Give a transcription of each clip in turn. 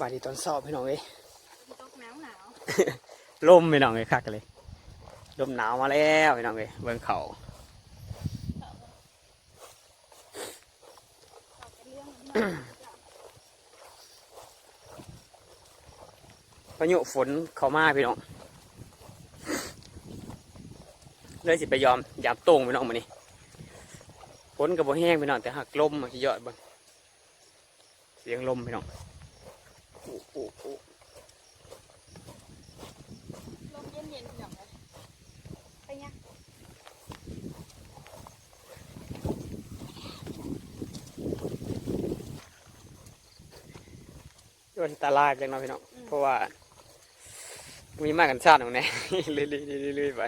บาดนีตอนสอบพี่น้องเอ้ยตกหนาวหนาวลมพี่น้องเอ้ยคักเลยลมหนาวมาแล้วพี่น้องเอ้ยเบิ่งเขาออกเป็นเรื่องนี้พายุฝนเข้ามาพี่น้องเลยสิไปยอมยามโต้งพี่น้องมานี่ฝนกับบ่แห้งพี่น้องแต่หักลมมาที่ยอดเบิ่งเสียงลมพี่น้อง อู้อู้อู้ลมเย็นเย็นๆหน่อยไปยังโดนตาลายจังเนาะพี่น้องเพราะว่า มีมากกันชาติของแน่เรื่อยๆเรื่อยๆไป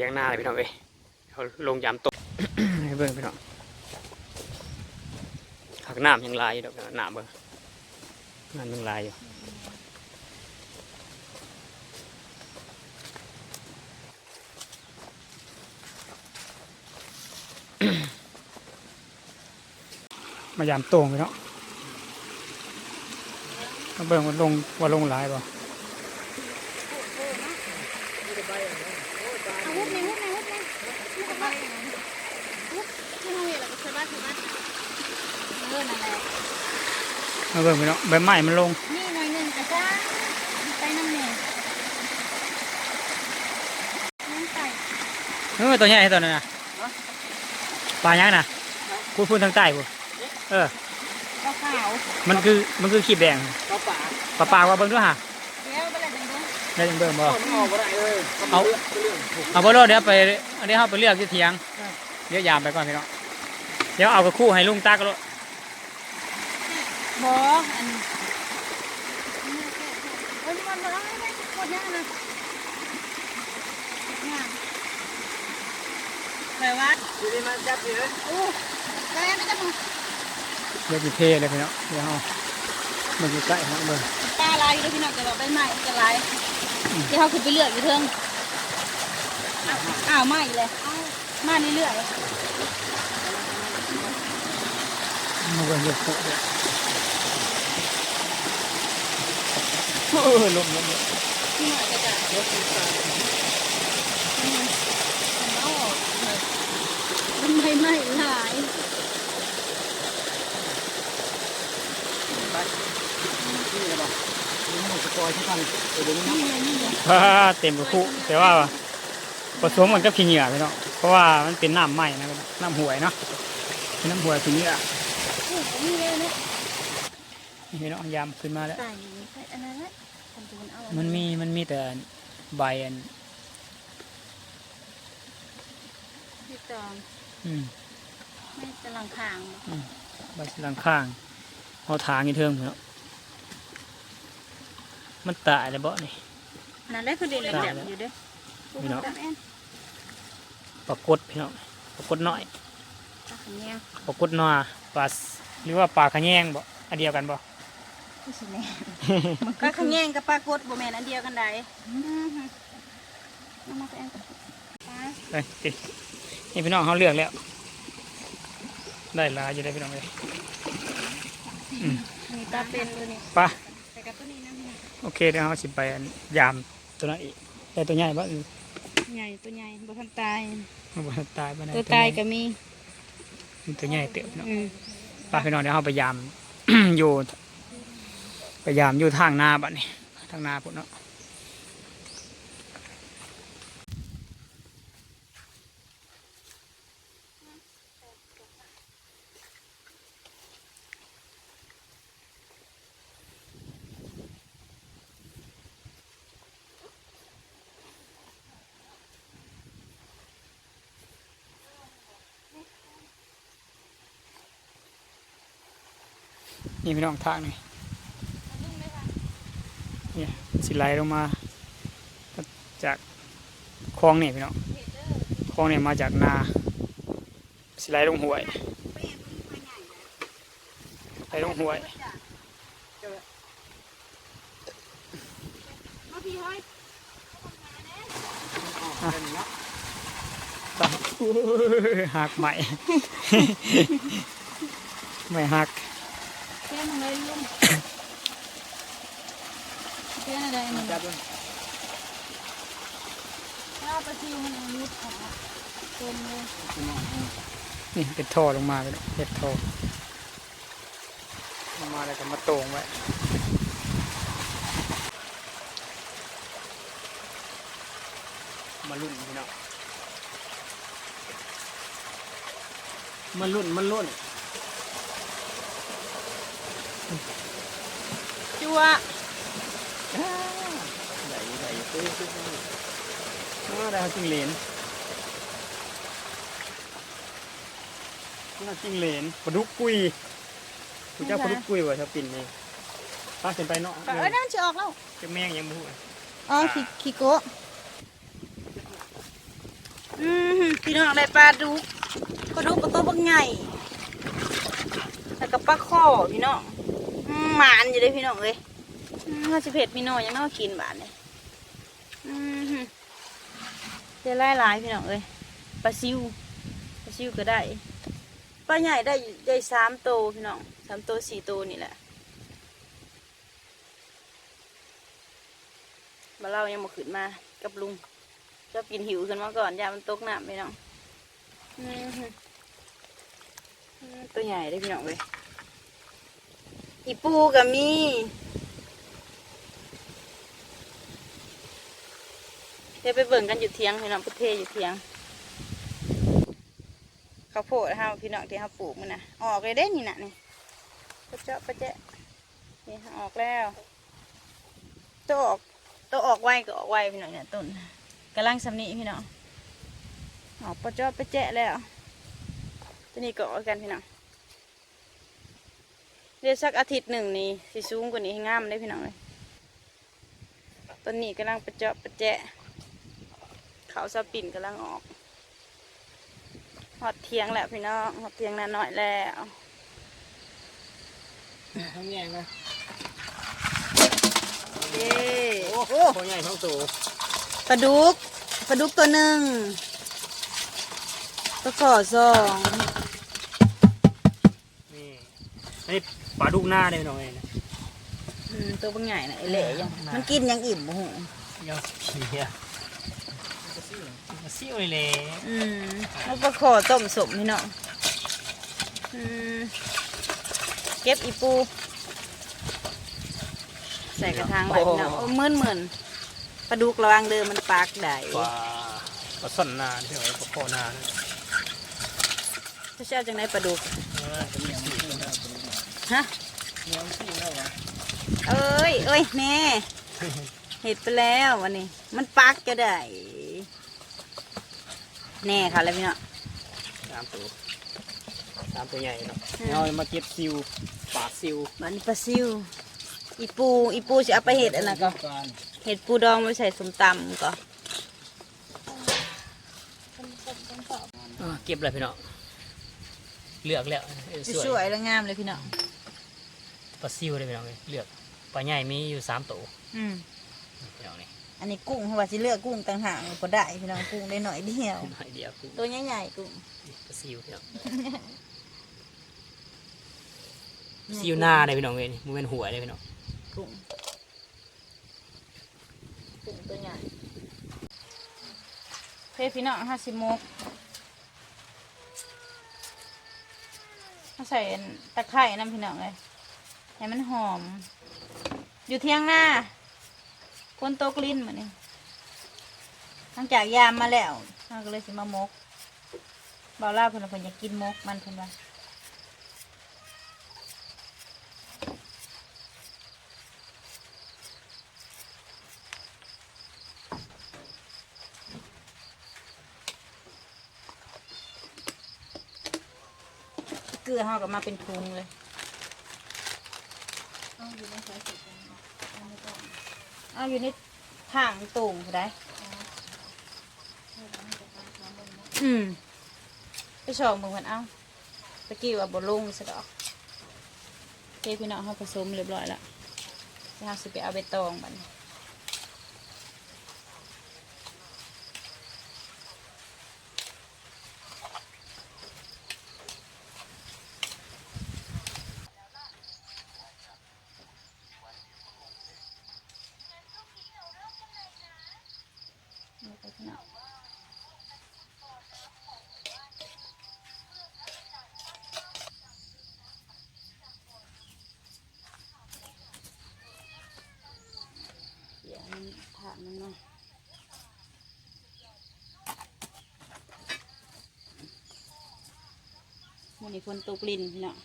ถียงหน้าเลยพี่น้องเอ้ยเขาลงยามตกให้เบิ่งพี่น้องหักน้ำยังลายอยู่ดอกน้ำเบิ่งน้ำยังลายอยู่มายามโต่งไปเนาะมาเบิ่งว่าลงว่าลงหลายบ่ เอาวุ้บในวุ้บในวุ้บในวุ้บในวุ้บที่เราเห็นแล้วก็ใช้บ้านใช้บ้านเลื่อนอะไร มาเบิ่งไปเนาะใบไม้มันลงนี่หน่อยหนึ่งกระจ้าไปน้ำเนี่ยน้ำไก่เออตัวใหญ่ตัวนั้นน่ะปลายังน่ะพูดพูดทางใต้พูดเออข้าวขาวมันคือมันคือขีบแดงก็ป่าปลาปลาว่าเบิ่งด้วยฮะเดี๋ยวไปเลยจังๆได้จังเบิ่งบ่มันออกอะไรเลยเอาเรื่องเอาบ่รอดเดี๋ยวไปอันนี้เฮาไปเลือกที่เถียงเดี๋ยวยามไปก่อนพี่น้องเดี๋ยวเอากระคู่ให้ลุงตากรถ บออันเฮ้ยมันมาแล้วไหมหมดยังนะงานไปวัดทีนี้มันจับเนี่ยอู้ไปแล้วไม่ต้องเดี๋ยวสิเทเลยพี่น้องเดี๋ยวเฮาเบิ่ใกล้ๆเนาะเบิ่งปลาลายอยู่ด้วยพี่น้องจะบอกใบไม้จะลายที่เขาขึ้นไปเลือกอยู่เทิงอ้าวไม่เลยมาเรื่อยมาเบิ่ง เดี๋ยวคู่เดี๋ยวเออลมลมลมๆที่อยจะจะอืมาออกลมไม่ไหม้หลายนี่เลยป่ะนี่มันจะปอยที่กันเดี๋ยวนี้นี่ไงนี่ไงอ่าเต็มกระคู่แต่ว่าผสมกันกับขี้เหงื่อพี่น้องเพราะว่ามันเป็นน้ำไหม้นะน้ำห่วยเนาะเป็นน้ำห่วยขี้เหงื่อนี่เลยนะนี่พี่น้อยามขึ้นมาแล้ว มันเอามันมีมันมีแต่ใบอันที่ตองอืมไม่จะลังคางใบหลังข้างเอาทางอีเทิงเนาะมันตายแล้วบ่นี่นั่นแหละคือเด่นเลยได้เนี่ยแล้วอยู่เด้อพี่น้องตัดแอนปรากฏพี่น้องปรากฏน้อยตัดแยงปรากฏนัวปลาสหรือว่าปลาขะแยงบ่อันเดียวกันบ่ ผู้สิแน่มันก็ขะแยงกับปลากดบ่แม่นอันเดียวกันได้อือฮึเอามาแอนกับปลาไปตินี่พี่น้องเขาเลือกแล้ว ได้หลายอยู่ได้พี่น้องเลยมีปลาเป็นตัวนี้ไปแต่กับตัวนี้นะโอเคเดี๋ยวเราสิไปอันยามตัวนั้นอีกแต่ตัวใหญ่บ่เออใหญ่ตัวใหญ่บ่ทันตายมันบ่ตายบ่ได้ตัวตายก็มีมันตัวใหญ่เติบเนาะอืมไปพี่น้องเดี๋ยวเราไปยามอยู่ ไปยามอยู่ทางนาบัดนี้ทางนาพุ่นเนาะนี่พี่น้องทางนี่เนี่ย สิไหลลงมาจากคลองเนี่ยพี่น้องคลองเนี่ยมาจากนา สิไหลลงห้วยไหลลงห้วยหักใหม่ไม่หักแค่มันเลยลุ งแค่อะไรนี่จับเลยถ้าปลาซิวมันเอาลุดออกอะเต็มเลยนี่เป็นท่อลงมาเลยเห็ดท่อลงมาแล้วก็มาโต่งไว้มาลุ่นพี่น้องมาลุ่นมาลุ่นจัว ใหญ่ใหญ่ตื้อตื้อตื้ออ่าได้จิ้งเหลนน่าจิ้งเหลนปลาดุกกุยคุณเจ้าปลาดุกกุยวะชาวปิ่นนี่ป้าเห็นไปเนาะเอ้ยนั่นมันจะออกแล้วจะแมงยังมูอะอ๋อขี้ขี้โกะอืมพี่น้องได้ปลาดุกปลาดุกปลาตัวบักใหญ่แล้วก็ปลาข้อพี่น้องอืมหมานอยู่เลยพี่น้องเลย อืมน่าจะเผ็ดพี่น้องยังน่ากินบาดเลยเจะไล่ลายพี่น้องเลยปลาซิวปลาซิวก็ได้ปลาใหญ่ได้ได้สามโตพี่น้องสามโตสี่โตนี่แหละมาเล่ายังมาขึ้นมากับลุงเจะกินหิวขึ้นมาก่อนยามันตกน้ำพี่น้องอือหือตัวใหญ่ได้พี่น้องเลยอีปูกับมี เดี๋ยวไปเบิ่งกันอยู่เทียงพี่น้องพุทเทอยู่เทียงข้าวโพดฮะพี่น้องที่เขาปลูกมันนะออกเลยเด้นี่นะนี่ปะเจาะปะเจ๊ะนี่ออกแล้วตัวออกตัวออกไวก็ออกไวพี่น้องเนี่ยต้นกำลังสำนีพี่น้องออกปะเจอบไปแจะแล้วตัวนี้ก็ออกกันพี่น้องเดี๋ยวสักอาทิตย์หนึ่งนี่สิสูงกว่านี้ให้งามได้พี่น้องเลยต้นนี้กำลังปะเจอบปะแจะ เขาสปิ่นกำลังออกหอดเทียงแล้วพี่น้องหอดเทียงนาน้อยแล้วทั้งแง่นะเย้โอ้โหตัวใหญ่ทั้งตัวปลาดุกปลาดุกตัวหนึ่งตัวขอสองนี่นี่ปลาดุกหน้าเลยพี่น้องเองนะอืมตัวบางใหญ่นะไอเละยังมันกินยังอิ่มบ่หูยอดเพีย มาซิ่วเลยอืมแล้วปลาขอต้มสมพี่น้องอืมเก็บอีปู ใส่กระถางไว้พี่น้องโอ้เหมือนเหมือนปลาดุกระวังเดิมมันปากได้ปลาปลาส้นนาที่ไหนปลาโคนาถ้าเช้าจังไหนปลาดุกฮะเหนียวขี้แล้ววะเอ้ยเอ้ยแม่เห็ดไปแล้ววันนี้ มันปักจะได้ แน่ค่ะแล้วพี่น้องสามตัวสามตัวใหญ่เนาะเรามาเก็บซิวปลาซิวมันปลาซิวอีปูอีปูจะเอาไปเห็ดอันนั้นก็การเห็ดปูดองไปใส่สมตำก็อ่าเก็บเลยพี่น้องเลือกแล้วเออสสววยยแล้วงามเลยพี่น้องปลาซิวเลยพี่น้องเอ้ยเลือกปลาใหญ่มีอยู่สามตัวอืมพี่น้องนี่ อันนี้กุ้งเพราะว่าสิเลือกกุ้งต่างหากก็ได้พี่น้องกุ้งได้หน่อยเดียว หน่อยเดียวคือตัวใหญ่ๆกุ้งปลาซิวพี่น้องซิวหน้าเลยพี่น้องเอ้ยมันเป็นหัวเลยพี่น้องกุ้งกุ้งตัวใหญ่เพพี่น้องห้าสิบโมกมาใส่ตะไคร่น้ำพี่น้องเลยให้มันหอม อยู่เที่ยงหน้า คนโตกลิ้นมาเนี่ยหลังจากยามมาแล้วเราก็เลยสิมามกบาล่าเพิ่นเพิ่นอยากกินมกมันเพิ่นว่าเกลือเฮาก็มาเป็นพุงเลย เอาอยู่ในถังตุ่งได้อืมไปชองมึงมันเอาตะกี้ว่าบลุงสะดอกเจ๊พี่น้องเขาผสมเรียบร้อยแล้วเราสิไปเอาไปตองมัน เดี๋ยวมันถามมันหน่อยมันนี่ฝนตกลินพี่น้อง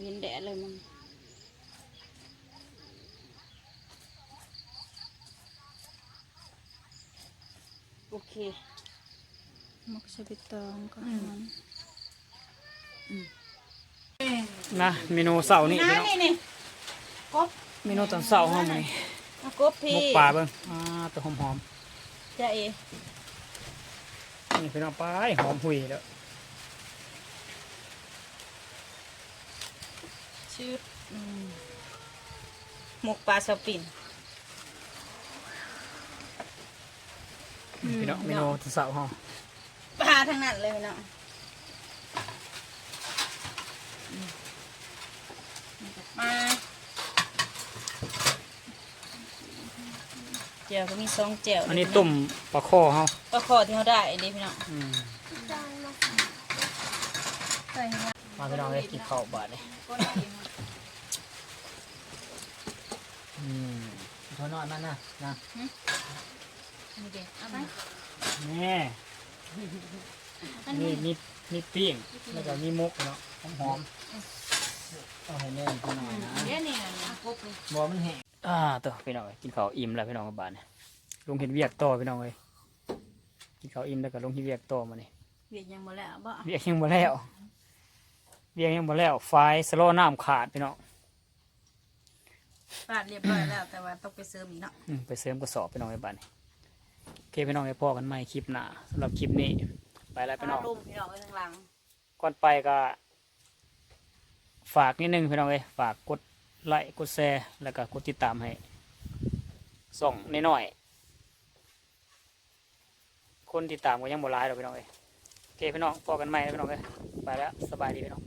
เย็นแดดเลยมัน โอเค มักใช้ใบตองก่อนนะเมนูเสาร์นี่นี่พี่น้องนี่นี่กบเมนูตอนเสาร์ห้องนี้เอากบพี่มุกปลาเบิ่งอ่าตัวหอมจะเอๆนี่พี่น้องไปหอมหุยแล้วชื่ออืมหมกปลาสปิน อืม พี่น้องเมนูตอนเสาร์ห้องปลาทั้งนั้นเลยเนาะอืมมาเจียวก็มีสองเจียวอันนี้ต้มปลาข้อเฮาปลาคอที่เขาได้อันนี้พี่น้องอืมใส่ให้มันมาพี่น้องเลยกินข้าวบาดเลยก้นกินอืมทนอนมานะนะ นี่เด็กเอาไหมนี่อันนี่นี้มีมีปิ้งแล้วก็มีมุกเนาะหอมหอมๆเอาให้แน่นพี่น้องนะเดี๋ยวนี่นะกบเลยบอมันแห้งอ่าตัวพี่น้องเอ้ยกินข้าวอิ่มแล้วพี่น้องกับบาดเนี่ยลงเห็นเวียกต่อพี่น้องเลยกินข้าวอิ่มแล้วก็ลงเห็นเวียกต่อมานี่เวียดยังบ่แล้วบ่เวียกยังบ่แล้วเวียกยังบ่แล้วไฟสโลว์น้ำขาดพี่น้องปาดเรียบร้อยแล้วแต่ว่าต้องไปเสริมอีกเนาะอืมไปเสริมกระสอบพี่น้องไอ้บาดนี่โอ เคพี่น้องไอ้พ่อกันใหม่คลิปหน้าสำหรับคลิปนี้ ไปแล้วพี่น้อง ลุมพี่น้องไว้ข้างหลัง ก่อนไปก็ ฝากนิดนึงพี่น้องเอ้ยฝากกดไลค์กดแชร์แล้วก็กดติดตามให้ส่องน้อยๆคนติดตามก็ยังบ่ร้ายหรอกพี่น้องเอ้ยโอเคพี่น้องพอกันใหม่แล้วพี่น้องเอ้ยไปแล้วสบายดีพี่น้อง